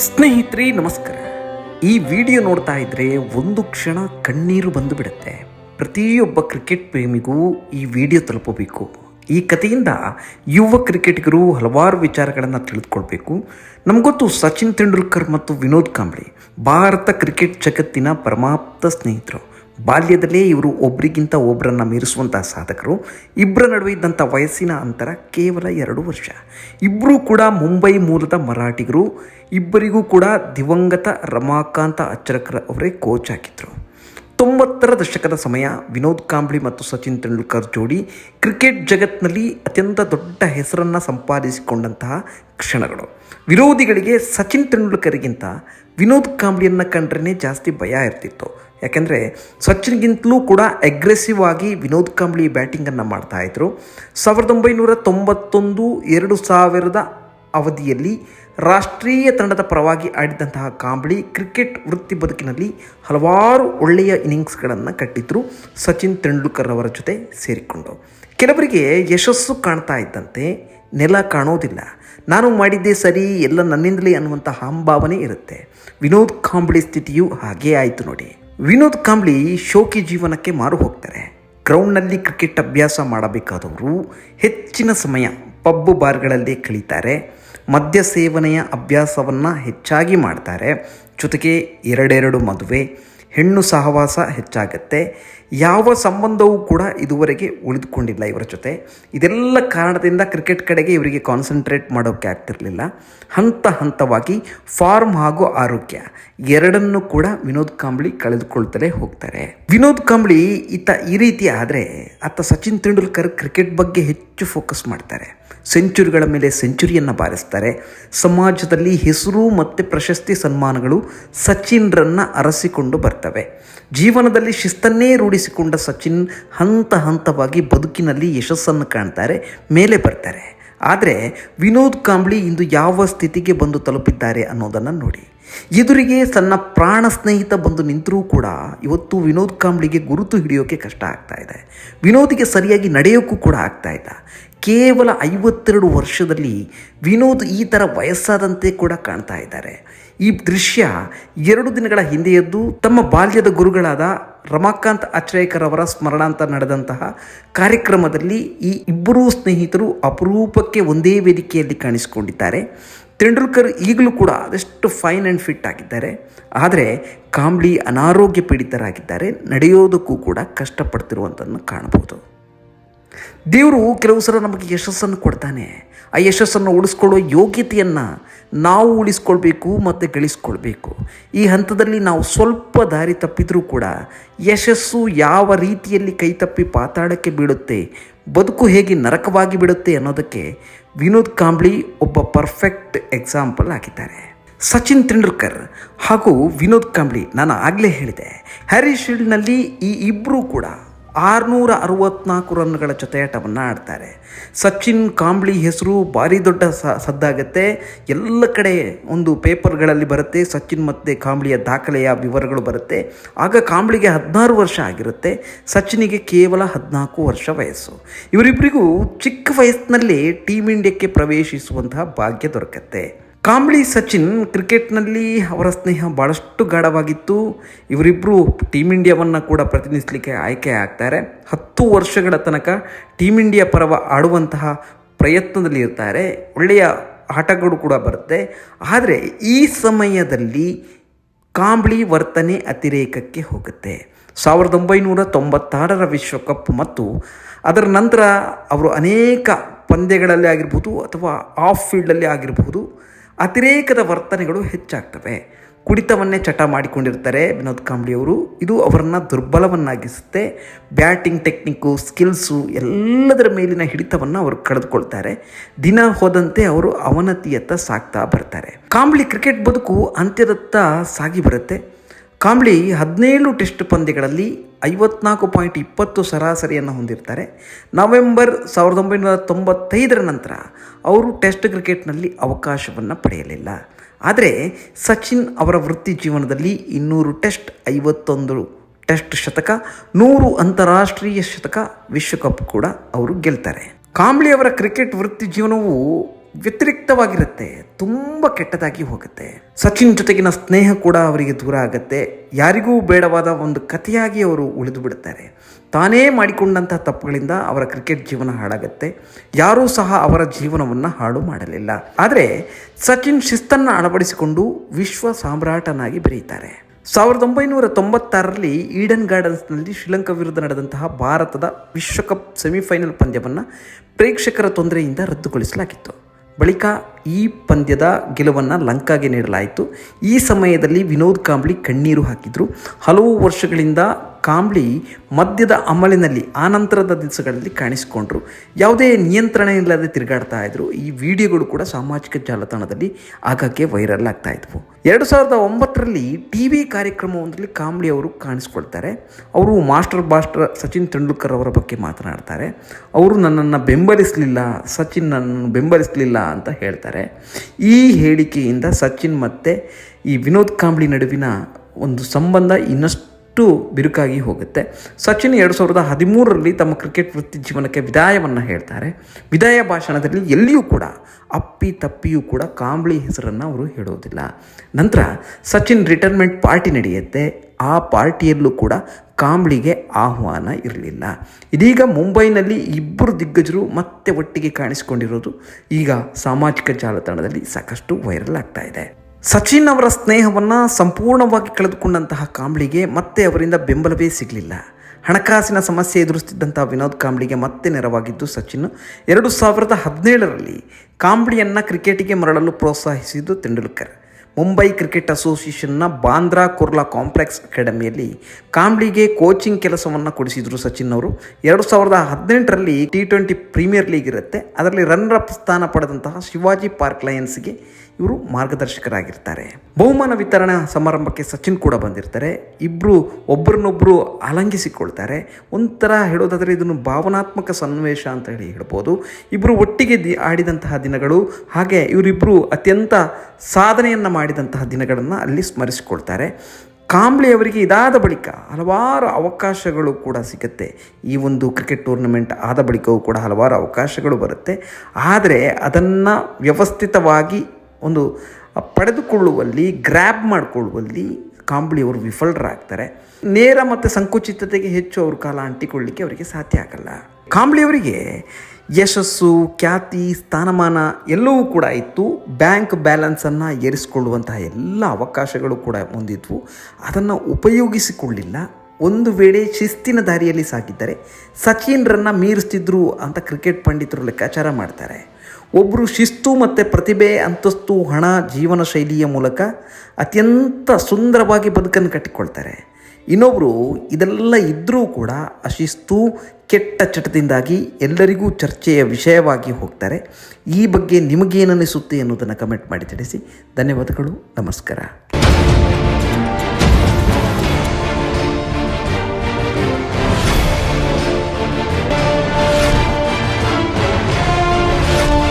ಸ್ನೇಹಿತರೆ, ನಮಸ್ಕಾರ. ಈ ವಿಡಿಯೋ ನೋಡ್ತಾ ಇದ್ರೆ ಒಂದು ಕ್ಷಣ ಕಣ್ಣೀರು ಬಂದು ಬಿಡುತ್ತೆ ಪ್ರತಿಯೊಬ್ಬ ಕ್ರಿಕೆಟ್ ಪ್ರೇಮಿಗೂ ಈ ವಿಡಿಯೋ ತಲುಪಬೇಕು. ಈ ಕಥೆಯಿಂದ ಯುವ ಕ್ರಿಕೆಟಿಗರು ಹಲವಾರು ವಿಚಾರಗಳನ್ನು ತಿಳಿದುಕೊಳ್ಬೇಕು. ನಮಗೊತ್ತು ಸಚಿನ್ ತೆಂಡೂಲ್ಕರ್ ಮತ್ತು ವಿನೋದ್ ಕಾಂಬ್ಳಿ, ಭಾರತ ಕ್ರಿಕೆಟ್ ಜಗತ್ತಿನ ಪರಮಾಪ್ತ ಸ್ನೇಹಿತರು. ಬಾಲ್ಯದಲ್ಲೇ ಇವರು ಒಬ್ರಿಗಿಂತ ಒಬ್ಬರನ್ನು ಮೀರಿಸುವಂಥ ಸಾಧಕರು ಇಬ್ಬರ ನಡುವೆ ಇದ್ದಂಥ ವಯಸ್ಸಿನ ಅಂತರ ಕೇವಲ ಎರಡು ವರ್ಷ. ಇಬ್ಬರೂ ಕೂಡ ಮುಂಬೈ ಮೂಲದ ಮರಾಠಿಗರು, ಇಬ್ಬರಿಗೂ ಕೂಡ ದಿವಂಗತ ರಮಾಕಾಂತ ಅಚ್ಚರಕರ್ ಅವರೇ ಕೋಚ್ ಆಗಿದ್ದರು ತೊಂಬತ್ತರ ದಶಕದ ಸಮಯ ವಿನೋದ್ ಕಾಂಬ್ಳಿ ಮತ್ತು ಸಚಿನ್ ತೆಂಡೂಲ್ಕರ್ ಜೋಡಿ ಕ್ರಿಕೆಟ್ ಜಗತ್ತಿನಲ್ಲಿ ಅತ್ಯಂತ ದೊಡ್ಡ ಹೆಸರನ್ನು ಸಂಪಾದಿಸಿಕೊಂಡಂತಹ ಕ್ಷಣಗಳು. ವಿರೋಧಿಗಳಿಗೆ ಸಚಿನ್ ತೆಂಡೂಲ್ಕರ್ಗಿಂತ ವಿನೋದ್ ಕಾಂಬ್ಳಿಯನ್ನು ಕಂಡ್ರೇ ಜಾಸ್ತಿ ಭಯ ಇರ್ತಿತ್ತು. ಯಾಕೆಂದರೆ ಸಚಿನ್ಗಿಂತಲೂ ಕೂಡ ಅಗ್ರೆಸಿವ್ ಆಗಿ ವಿನೋದ್ ಕಂಬ್ಳಿ ಬ್ಯಾಟಿಂಗನ್ನು ಮಾಡ್ತಾಯಿದ್ರು ಸಾವಿರದ ಒಂಬೈನೂರ ತೊಂಬತ್ತೊಂದು, ಎರಡು ಸಾವಿರದ ಅವಧಿಯಲ್ಲಿ ರಾಷ್ಟ್ರೀಯ ತಂಡದ ಪರವಾಗಿ ಆಡಿದಂತಹ ಕಾಂಬ್ಳಿ ಕ್ರಿಕೆಟ್ ವೃತ್ತಿ ಬದುಕಿನಲ್ಲಿ ಹಲವಾರು ಒಳ್ಳೆಯ ಇನ್ನಿಂಗ್ಸ್ಗಳನ್ನು ಕಟ್ಟಿದ್ರು ಸಚಿನ್ ತೆಂಡೂಲ್ಕರ್ ಅವರ ಜೊತೆ ಸೇರಿಕೊಂಡು. ಕೆಲವರಿಗೆ ಯಶಸ್ಸು ಕಾಣ್ತಾ ಇದ್ದಂತೆ ನೆಲ ಕಾಣೋದಿಲ್ಲ. ನಾನು ಮಾಡಿದ್ದೇ ಸರಿ, ಎಲ್ಲ ನನ್ನಿಂದಲೇ ಅನ್ನುವಂಥ ಹಂಭಾವನೆ ಇರುತ್ತೆ. ವಿನೋದ್ ಕಾಂಬ್ಳಿ ಸ್ಥಿತಿಯು ಹಾಗೇ ಆಯಿತು ನೋಡಿ. ವಿನೋದ್ ಕಾಂಬ್ಳಿ ಶೋಕಿ ಜೀವನಕ್ಕೆ ಮಾರು ಹೋಗ್ತಾರೆ. ಗ್ರೌಂಡ್ನಲ್ಲಿ ಕ್ರಿಕೆಟ್ ಅಭ್ಯಾಸ ಮಾಡಬೇಕಾದವರು ಹೆಚ್ಚಿನ ಸಮಯ ಪಬ್ ಬಾರ್ಗಳಲ್ಲಿ ಕಳೀತಾರೆ. ಮದ್ಯ ಸೇವನೆಯ ಅಭ್ಯಾಸವನ್ನು ಹೆಚ್ಚಾಗಿ ಮಾಡ್ತಾರೆ. ಜೊತೆಗೆ ಎರಡೆರಡು ಮದುವೆ ಹೆಣ್ಣು ಸಹವಾಸ ಹೆಚ್ಚಾಗುತ್ತೆ. ಯಾವ ಸಂಬಂಧವೂ ಕೂಡ ಇದುವರೆಗೆ ಉಳಿದುಕೊಂಡಿಲ್ಲ ಇವರ ಜೊತೆ. ಇದೆಲ್ಲ ಕಾರಣದಿಂದ ಕ್ರಿಕೆಟ್ ಕಡೆಗೆ ಇವರಿಗೆ ಕಾನ್ಸಂಟ್ರೇಟ್ ಮಾಡೋಕ್ಕೆ ಆಗ್ತಿರಲಿಲ್ಲ. ಹಂತ ಹಂತವಾಗಿ ಫಾರ್ಮ್ ಹಾಗೂ ಆರೋಗ್ಯ ಎರಡನ್ನೂ ಕೂಡ ವಿನೋದ್ ಕಾಂಬ್ಳಿ ಕಳೆದುಕೊಳ್ತಲೇ ಹೋಗ್ತಾರೆ. ವಿನೋದ್ ಕಾಂಬ್ಳಿ ಈತ ಈ ರೀತಿ ಆದರೆ ಆತ ಸಚಿನ್ ತೆಂಡೂಲ್ಕರ್ ಕ್ರಿಕೆಟ್ ಬಗ್ಗೆ ಹೆಚ್ಚು ಫೋಕಸ್ ಮಾಡ್ತಾರೆ. ಸೆಂಚುರಿಗಳ ಮೇಲೆ ಸೆಂಚುರಿಯನ್ನು ಬಾರಿಸ್ತಾರೆ. ಸಮಾಜದಲ್ಲಿ ಹೆಸರು ಮತ್ತು ಪ್ರಶಸ್ತಿ ಸನ್ಮಾನಗಳು ಸಚಿನ್ರನ್ನು ಅರಸಿಕೊಂಡು ಬರ್ತವೆ. ಜೀವನದಲ್ಲಿ ಶಿಸ್ತನ್ನೇ ರೂಢಿಸಿಕೊಂಡ ಸಚಿನ್ ಹಂತ ಹಂತವಾಗಿ ಬದುಕಿನಲ್ಲಿ ಯಶಸ್ಸನ್ನು ಕಾಣ್ತಾರೆ, ಮೇಲೆ ಬರ್ತಾರೆ. ಆದರೆ ವಿನೋದ್ ಕಾಂಬ್ಳಿ ಇಂದು ಯಾವ ಸ್ಥಿತಿಗೆ ಬಂದು ತಲುಪಿದ್ದಾರೆ ಅನ್ನೋದನ್ನು ನೋಡಿ. ಎದುರಿಗೆ ಸಣ್ಣ ಪ್ರಾಣ ಸ್ನೇಹಿತ ಬಂದು ನಿಂತರೂ ಕೂಡ ಇವತ್ತು ವಿನೋದ್ ಕಾಂಬ್ಳಿಗೆ ಗುರುತು ಹಿಡಿಯೋಕೆ ಕಷ್ಟ ಆಗ್ತಾ ಇದೆ. ವಿನೋದಿಗೆ ಸರಿಯಾಗಿ ನಡೆಯೋಕ್ಕೂ ಕೂಡ ಆಗ್ತಾ ಇಲ್ಲ. ಕೇವಲ ಐವತ್ತೆರಡು ವರ್ಷದಲ್ಲಿ ವಿನೋದ್ ಈ ಥರ ವಯಸ್ಸಾದಂತೆ ಕೂಡ ಕಾಣ್ತಾ ಇದ್ದಾರೆ. ಈ ದೃಶ್ಯ ಎರಡು ದಿನಗಳ ಹಿಂದೆಯದ್ದು ತಮ್ಮ ಬಾಲ್ಯದ ಗುರುಗಳಾದ ರಮಾಕಾಂತ್ ಅಚ್ರೇಕರ್ ಅವರ ಸ್ಮರಣಾಂತ ನಡೆದಂತಹ ಕಾರ್ಯಕ್ರಮದಲ್ಲಿ ಈ ಇಬ್ಬರೂ ಸ್ನೇಹಿತರು ಅಪರೂಪಕ್ಕೆ ಒಂದೇ ವೇದಿಕೆಯಲ್ಲಿ ಕಾಣಿಸಿಕೊಂಡಿದ್ದಾರೆ. ತೆಂಡೂಲ್ಕರ್ ಈಗಲೂ ಕೂಡ ಅದೆಷ್ಟು ಫೈನ್ ಆ್ಯಂಡ್ ಫಿಟ್ ಆಗಿದ್ದಾರೆ. ಆದರೆ ಕಾಂಬ್ಳಿ ಅನಾರೋಗ್ಯ ಪೀಡಿತರಾಗಿದ್ದಾರೆ. ನಡೆಯೋದಕ್ಕೂ ಕೂಡ ಕಷ್ಟಪಡ್ತಿರುವಂಥದ್ದನ್ನು ಕಾಣಬಹುದು. ದೇವರು ಕೆಲವು ಸಲ ನಮಗೆ ಯಶಸ್ಸನ್ನು ಕೊಡ್ತಾನೆ. ಆ ಯಶಸ್ಸನ್ನು ಉಳಿಸ್ಕೊಳ್ಳೋ ಯೋಗ್ಯತೆಯನ್ನು ನಾವು ಉಳಿಸ್ಕೊಳ್ಬೇಕು ಮತ್ತು ಗಳಿಸ್ಕೊಳ್ಬೇಕು. ಈ ಹಂತದಲ್ಲಿ ನಾವು ಸ್ವಲ್ಪ ದಾರಿ ತಪ್ಪಿದರೂ ಕೂಡ ಯಶಸ್ಸು ಯಾವ ರೀತಿಯಲ್ಲಿ ಕೈ ತಪ್ಪಿ ಪಾತಾಳಕ್ಕೆ ಬೀಳುತ್ತೆ, ಬದುಕು ಹೇಗೆ ನರಕವಾಗಿ ಬಿಡುತ್ತೆ ಅನ್ನೋದಕ್ಕೆ ವಿನೋದ್ ಕಾಂಬ್ಳಿ ಒಬ್ಬ ಪರ್ಫೆಕ್ಟ್ ಎಕ್ಸಾಂಪಲ್ ಆಗಿದ್ದಾರೆ. ಸಚಿನ್ ತೆಂಡೂಲ್ಕರ್ ಹಾಗೂ ವಿನೋದ್ ಕಾಂಬ್ಳಿ ನಾನು ಆಗಲೇ ಹೇಳಿದೆ. ಹ್ಯಾರಿ ಶೀಲ್ಡ್ನಲ್ಲಿ ಈ ಇಬ್ಬರೂ ಕೂಡ ಆರುನೂರ ಅರವತ್ನಾಲ್ಕು ರನ್ಗಳ ಜೊತೆಯಾಟವನ್ನು ಆಡ್ತಾರೆ. ಸಚಿನ್, ಕಾಂಬ್ಳಿ ಹೆಸರು ಭಾರಿ ದೊಡ್ಡ ಸದ್ದಾಗತ್ತೆ. ಎಲ್ಲ ಕಡೆ ಒಂದು ಪೇಪರ್ಗಳಲ್ಲಿ ಬರುತ್ತೆ, ಸಚಿನ್ ಮತ್ತು ಕಾಂಬ್ಳಿಯ ದಾಖಲೆಯ ವಿವರಗಳು ಬರುತ್ತೆ. ಆಗ ಕಾಂಬ್ಳಿಗೆ ಹದಿನಾರು ವರ್ಷ ಆಗಿರುತ್ತೆ. ಸಚಿನಿಗೆ ಕೇವಲ ಹದಿನಾಲ್ಕು ವರ್ಷ ವಯಸ್ಸು. ಇವರಿಬ್ಬರಿಗೂ ಚಿಕ್ಕ ವಯಸ್ಸಿನಲ್ಲಿ ಟೀಮ್ ಇಂಡಿಯಾಕ್ಕೆ ಪ್ರವೇಶಿಸುವಂತಹ ಭಾಗ್ಯ ದೊರಕತ್ತೆ. ಕಾಂಬ್ಳಿ ಸಚಿನ್ ಕ್ರಿಕೆಟ್ನಲ್ಲಿ ಅವರ ಸ್ನೇಹ ಭಾಳಷ್ಟು ಗಾಢವಾಗಿತ್ತು. ಇವರಿಬ್ಬರು ಟೀಮ್ ಇಂಡಿಯಾವನ್ನು ಕೂಡ ಪ್ರತಿನಿಧಿಸಲಿಕ್ಕೆ ಆಯ್ಕೆ ಆಗ್ತಾರೆ. ಹತ್ತು ವರ್ಷಗಳ ತನಕ ಟೀಮ್ ಇಂಡಿಯಾ ಪರವ ಆಡುವಂತಹ ಪ್ರಯತ್ನದಲ್ಲಿ ಇರ್ತಾರೆ. ಒಳ್ಳೆಯ ಆಟಗಳು ಕೂಡ ಬರುತ್ತೆ. ಆದರೆ ಈ ಸಮಯದಲ್ಲಿ ಕಾಂಬ್ಳಿ ವರ್ತನೆ ಅತಿರೇಕಕ್ಕೆ ಹೋಗುತ್ತೆ. ಸಾವಿರದ ಒಂಬೈನೂರ ತೊಂಬತ್ತಾರರ ವಿಶ್ವಕಪ್ ಮತ್ತು ಅದರ ನಂತರ ಅವರು ಅನೇಕ ಪಂದ್ಯಗಳಲ್ಲಿ ಆಗಿರ್ಬೋದು ಅಥವಾ ಆಫ್ ಫೀಲ್ಡಲ್ಲಿ ಆಗಿರಬಹುದು ಅತಿರೇಕದ ವರ್ತನೆಗಳು ಹೆಚ್ಚಾಗ್ತವೆ. ಕುಡಿತವನ್ನೇ ಚಟ ಮಾಡಿಕೊಂಡಿರ್ತಾರೆ ವಿನೋದ್ ಕಾಂಬ್ಳಿಯವರು ಇದು ಅವರನ್ನು ದುರ್ಬಲವನ್ನಾಗಿಸುತ್ತೆ. ಬ್ಯಾಟಿಂಗ್ ಟೆಕ್ನಿಕ್ಕು ಸ್ಕಿಲ್ಸು ಎಲ್ಲದರ ಮೇಲಿನ ಹಿಡಿತವನ್ನು ಅವರು ಕಳೆದುಕೊಳ್ತಾರೆ. ದಿನ ಹೋದಂತೆ ಅವರು ಅವನತಿಯತ್ತ ಸಾಗ್ತಾ ಬರ್ತಾರೆ. ಕಾಂಬ್ಳಿ ಕ್ರಿಕೆಟ್ ಬದುಕು ಅಂತ್ಯದತ್ತ ಸಾಗಿ ಬರುತ್ತೆ. ಕಾಂಬ್ಳಿ ಹದಿನೇಳು ಟೆಸ್ಟ್ ಪಂದ್ಯಗಳಲ್ಲಿ ಐವತ್ನಾಲ್ಕು ಪಾಯಿಂಟ್ ಇಪ್ಪತ್ತು ಸರಾಸರಿಯನ್ನು ಹೊಂದಿರ್ತಾರೆ. ನವೆಂಬರ್ ಸಾವಿರದ ಒಂಬೈನೂರ ತೊಂಬತ್ತೈದರ ನಂತರ ಅವರು ಟೆಸ್ಟ್ ಕ್ರಿಕೆಟ್ನಲ್ಲಿ ಅವಕಾಶವನ್ನು ಪಡೆಯಲಿಲ್ಲ. ಆದರೆ ಸಚಿನ್ ಅವರ ವೃತ್ತಿ ಜೀವನದಲ್ಲಿ ಇನ್ನೂರು ಟೆಸ್ಟ್, ಐವತ್ತೊಂದು ಟೆಸ್ಟ್ ಶತಕ, ನೂರು ಅಂತಾರಾಷ್ಟ್ರೀಯ ಶತಕ ವಿಶ್ವಕಪ್ ಕೂಡ ಅವರು ಗೆಲ್ತಾರೆ. ಕಾಂಬ್ಳಿ ಅವರ ಕ್ರಿಕೆಟ್ ವೃತ್ತಿ ಜೀವನವು ವ್ಯತಿರಿಕ್ತವಾಗಿರುತ್ತೆ, ತುಂಬ ಕೆಟ್ಟದಾಗಿ ಹೋಗುತ್ತೆ. ಸಚಿನ್ ಜೊತೆಗಿನ ಸ್ನೇಹ ಕೂಡ ಅವರಿಗೆ ದೂರ ಆಗುತ್ತೆ. ಯಾರಿಗೂ ಬೇಡವಾದ ಒಂದು ಕಥೆಯಾಗಿ ಅವರು ಉಳಿದು ಬಿಡುತ್ತಾರೆ ತಾನೇ ಮಾಡಿಕೊಂಡಂತಹ ತಪ್ಪುಗಳಿಂದ ಅವರ ಕ್ರಿಕೆಟ್ ಜೀವನ ಹಾಳಾಗುತ್ತೆ. ಯಾರೂ ಸಹ ಅವರ ಜೀವನವನ್ನು ಹಾಳು ಮಾಡಲಿಲ್ಲ. ಆದರೆ ಸಚಿನ್ ಶಿಸ್ತನ್ನು ಅಳವಡಿಸಿಕೊಂಡು ವಿಶ್ವ ಸಾಮ್ರಾಟನಾಗಿ ಬೆರೆಯುತ್ತಾರೆ ಸಾವಿರದ ಒಂಬೈನೂರ ತೊಂಬತ್ತಾರರಲ್ಲಿ ಈಡನ್ ಗಾರ್ಡನ್ಸ್ನಲ್ಲಿ ಶ್ರೀಲಂಕಾ ವಿರುದ್ಧ ನಡೆದಂತಹ ಭಾರತದ ವಿಶ್ವಕಪ್ ಸೆಮಿಫೈನಲ್ ಪಂದ್ಯವನ್ನು ಪ್ರೇಕ್ಷಕರ ತೊಂದರೆಯಿಂದ ರದ್ದುಗೊಳಿಸಲಾಗಿತ್ತು. ಬಳಿಕ ಈ ಪಂದ್ಯದ ಗೆಲುವನ್ನು ಲಂಕಾಗೆ ನೀಡಲಾಯಿತು. ಈ ಸಮಯದಲ್ಲಿ ವಿನೋದ್ ಕಾಂಬ್ಳಿ ಕಣ್ಣೀರು ಹಾಕಿದರು. ಹಲವು ವರ್ಷಗಳಿಂದ ಕಾಂಬ್ಳಿ ಮದ್ಯದ ಅಮಲಿನಲ್ಲಿ, ಆನಂತರದ ದಿವಸಗಳಲ್ಲಿ ಕಾಣಿಸಿಕೊಂಡ್ರು. ಯಾವುದೇ ನಿಯಂತ್ರಣ ಇಲ್ಲದೆ ತಿರುಗಾಡ್ತಾ ಇದ್ರು. ಈ ವಿಡಿಯೋಗಳು ಕೂಡ ಸಾಮಾಜಿಕ ಜಾಲತಾಣದಲ್ಲಿ ಆಗಾಗ್ಗೆ ವೈರಲ್ ಆಗ್ತಾ ಇದ್ವು. ಎರಡು ಸಾವಿರದ ಒಂಬತ್ತರಲ್ಲಿ ಟಿ ವಿ ಕಾರ್ಯಕ್ರಮವೊಂದರಲ್ಲಿ ಕಾಂಬ್ಳಿ ಅವರು ಕಾಣಿಸ್ಕೊಳ್ತಾರೆ. ಅವರು ಮಾಸ್ಟರ್ ಬಾಸ್ಟರ್ ಸಚಿನ್ ತೆಂಡೂಲ್ಕರ್ ಅವರ ಬಗ್ಗೆ ಮಾತನಾಡ್ತಾರೆ. ಅವರು ನನ್ನನ್ನು ಬೆಂಬಲಿಸಲಿಲ್ಲ, ಸಚಿನ್ ನನ್ನನ್ನು ಬೆಂಬಲಿಸಲಿಲ್ಲ ಅಂತ ಹೇಳ್ತಾರೆ. ಈ ಹೇಳಿಕೆಯಿಂದ ಸಚಿನ್ ಮತ್ತು ಈ ವಿನೋದ್ ಕಾಂಬ್ಳಿ ನಡುವಿನ ಒಂದು ಸಂಬಂಧ ಇನ್ನಷ್ಟು ಅಷ್ಟು ಬಿರುಕಾಗಿ ಹೋಗುತ್ತೆ. ಸಚಿನ್ ಎರಡು ಸಾವಿರದ ಹದಿಮೂರರಲ್ಲಿ ತಮ್ಮ ಕ್ರಿಕೆಟ್ ವೃತ್ತಿ ಜೀವನಕ್ಕೆ ವಿದಾಯವನ್ನು ಹೇಳ್ತಾರೆ. ವಿದಾಯ ಭಾಷಣದಲ್ಲಿ ಎಲ್ಲಿಯೂ ಕೂಡ ಅಪ್ಪಿ ತಪ್ಪಿಯೂ ಕೂಡ ಕಾಂಬ್ಳಿ ಹೆಸರನ್ನು ಅವರು ಹೇಳೋದಿಲ್ಲ. ನಂತರ ಸಚಿನ್ ರಿಟೈರ್ಮೆಂಟ್ ಪಾರ್ಟಿ ನಡೆಯುತ್ತೆ. ಆ ಪಾರ್ಟಿಯಲ್ಲೂ ಕೂಡ ಕಾಂಬ್ಳಿಗೆ ಆಹ್ವಾನ ಇರಲಿಲ್ಲ. ಇದೀಗ ಮುಂಬೈನಲ್ಲಿ ಇಬ್ಬರು ದಿಗ್ಗಜರು ಮತ್ತೆ ಒಟ್ಟಿಗೆ ಕಾಣಿಸಿಕೊಂಡಿರೋದು ಈಗ ಸಾಮಾಜಿಕ ಜಾಲತಾಣದಲ್ಲಿ ಸಾಕಷ್ಟು ವೈರಲ್ ಆಗ್ತಾ ಇದೆ. ಸಚಿನ್ ಅವರ ಸ್ನೇಹವನ್ನು ಸಂಪೂರ್ಣವಾಗಿ ಕಳೆದುಕೊಂಡಂತಹ ಕಾಂಬ್ಳಿಗೆ ಮತ್ತೆ ಅವರಿಂದ ಬೆಂಬಲವೇ ಸಿಗಲಿಲ್ಲ. ಹಣಕಾಸಿನ ಸಮಸ್ಯೆ ಎದುರಿಸುತ್ತಿದ್ದಂಥ ವಿನೋದ್ ಕಾಂಬ್ಳಿಗೆ ಮತ್ತೆ ನೆರವಾಗಿದ್ದು ಸಚಿನ್ ಎರಡು ಸಾವಿರದ ಹದಿನೇಳರಲ್ಲಿ ಕಾಂಬ್ಳಿಯನ್ನು ಕ್ರಿಕೆಟಿಗೆ ಮರಳಲು ಪ್ರೋತ್ಸಾಹಿಸಿದ್ದು ತೆಂಡೂಲ್ಕರ್. ಮುಂಬೈ ಕ್ರಿಕೆಟ್ ಅಸೋಸಿಯೇಷನ್ನ ಬಾಂದ್ರಾ ಕುರ್ಲಾ ಕಾಂಪ್ಲೆಕ್ಸ್ ಅಕಾಡೆಮಿಯಲ್ಲಿ ಕಾಂಬ್ಳಿಗೆ ಕೋಚಿಂಗ್ ಕೆಲಸವನ್ನು ಕೊಡಿಸಿದರು ಸಚಿನ್ ಅವರು. ಎರಡು ಸಾವಿರದ ಹದಿನೆಂಟರಲ್ಲಿ ಟಿ ಟ್ವೆಂಟಿ ಪ್ರೀಮಿಯರ್ ಲೀಗ್ ಇರುತ್ತೆ. ಅದರಲ್ಲಿ ರನ್ನರ್ ಅಪ್ ಸ್ಥಾನ ಪಡೆದಂತಹ ಶಿವಾಜಿ ಪಾರ್ಕ್ ಲಯನ್ಸ್ಗೆ ಇವರು ಮಾರ್ಗದರ್ಶಕರಾಗಿರ್ತಾರೆ. ಬಹುಮಾನ ವಿತರಣಾ ಸಮಾರಂಭಕ್ಕೆ ಸಚಿನ್ ಕೂಡ ಬಂದಿರ್ತಾರೆ. ಇಬ್ಬರು ಒಬ್ಬರನ್ನೊಬ್ಬರು ಆಲಂಗಿಸಿಕೊಳ್ತಾರೆ. ಒಂಥರ ಹೇಳೋದಾದರೆ ಇದನ್ನು ಭಾವನಾತ್ಮಕ ಸನ್ನಿವೇಶ ಅಂತ ಹೇಳಿ ಹೇಳ್ಬೋದು. ಇಬ್ಬರು ಒಟ್ಟಿಗೆ ದಿ ಆಡಿದಂತಹ ದಿನಗಳು, ಹಾಗೆ ಇವರಿಬ್ಬರು ಅತ್ಯಂತ ಸಾಧನೆಯನ್ನು ಮಾಡಿದಂತಹ ದಿನಗಳನ್ನು ಅಲ್ಲಿ ಸ್ಮರಿಸಿಕೊಳ್ತಾರೆ. ಕಾಂಬ್ಳಿ ಅವರಿಗೆ ಇದಾದ ಬಳಿಕ ಹಲವಾರು ಅವಕಾಶಗಳು ಕೂಡ ಸಿಗುತ್ತೆ. ಈ ಒಂದು ಕ್ರಿಕೆಟ್ ಟೂರ್ನಮೆಂಟ್ ಆದ ಬಳಿಕವೂ ಕೂಡ ಹಲವಾರು ಅವಕಾಶಗಳು ಬರುತ್ತೆ. ಆದರೆ ಅದನ್ನು ವ್ಯವಸ್ಥಿತವಾಗಿ ಒಂದು ಪಡೆದುಕೊಳ್ಳುವಲ್ಲಿ ಗ್ರ್ಯಾಬ್ ಮಾಡಿಕೊಳ್ಳುವಲ್ಲಿ ಕಾಂಬ್ಳಿ ಅವರು ವಿಫಲರಾಗ್ತಾರೆ. ನೇರ ಮತ್ತು ಸಂಕುಚಿತತೆಗೆ ಹೆಚ್ಚು ಅವ್ರ ಕಾಲ ಅಂಟಿಕೊಳ್ಳಿಕ್ಕೆ ಅವರಿಗೆ ಸಾಧ್ಯ ಆಗಲ್ಲ. ಕಾಂಬ್ಳಿ ಅವರಿಗೆ ಯಶಸ್ಸು, ಖ್ಯಾತಿ, ಸ್ಥಾನಮಾನ ಎಲ್ಲವೂ ಕೂಡ ಇತ್ತು. ಬ್ಯಾಂಕ್ ಬ್ಯಾಲೆನ್ಸನ್ನು ಏರಿಸಿಕೊಳ್ಳುವಂತಹ ಎಲ್ಲ ಅವಕಾಶಗಳು ಕೂಡ ಹೊಂದಿದ್ವು ಅದನ್ನು ಉಪಯೋಗಿಸಿಕೊಳ್ಳಿಲ್ಲ. ಒಂದು ವೇಳೆ ಶಿಸ್ತಿನ ದಾರಿಯಲ್ಲಿ ಸಾಗಿದ್ದರೆ ಸಚಿನ್ರನ್ನು ಮೀರಿಸ್ತಿದ್ರು ಅಂತ ಕ್ರಿಕೆಟ್ ಪಂಡಿತರು ಲೆಕ್ಕಾಚಾರ ಮಾಡ್ತಾರೆ. ಒಬ್ಬರು ಶಿಸ್ತು ಮತ್ತು ಪ್ರತಿಭೆ, ಅಂತಸ್ತು, ಹಣ, ಜೀವನ ಶೈಲಿಯ ಮೂಲಕ ಅತ್ಯಂತ ಸುಂದರವಾಗಿ ಬದುಕನ್ನು ಕಟ್ಟಿಕೊಳ್ತಾರೆ. ಇನ್ನೊಬ್ಬರು ಇದೆಲ್ಲ ಇದ್ದರೂ ಕೂಡ ಅಶಿಸ್ತು, ಕೆಟ್ಟ ಚಟದಿಂದಾಗಿ ಎಲ್ಲರಿಗೂ ಚರ್ಚೆಯ ವಿಷಯವಾಗಿ ಹೋಗ್ತಾರೆ. ಈ ಬಗ್ಗೆ ನಿಮಗೇನಿಸುತ್ತೆ ಅನ್ನೋದನ್ನು ಕಮೆಂಟ್ ಮಾಡಿ ತಿಳಿಸಿ. ಧನ್ಯವಾದಗಳು, ನಮಸ್ಕಾರ.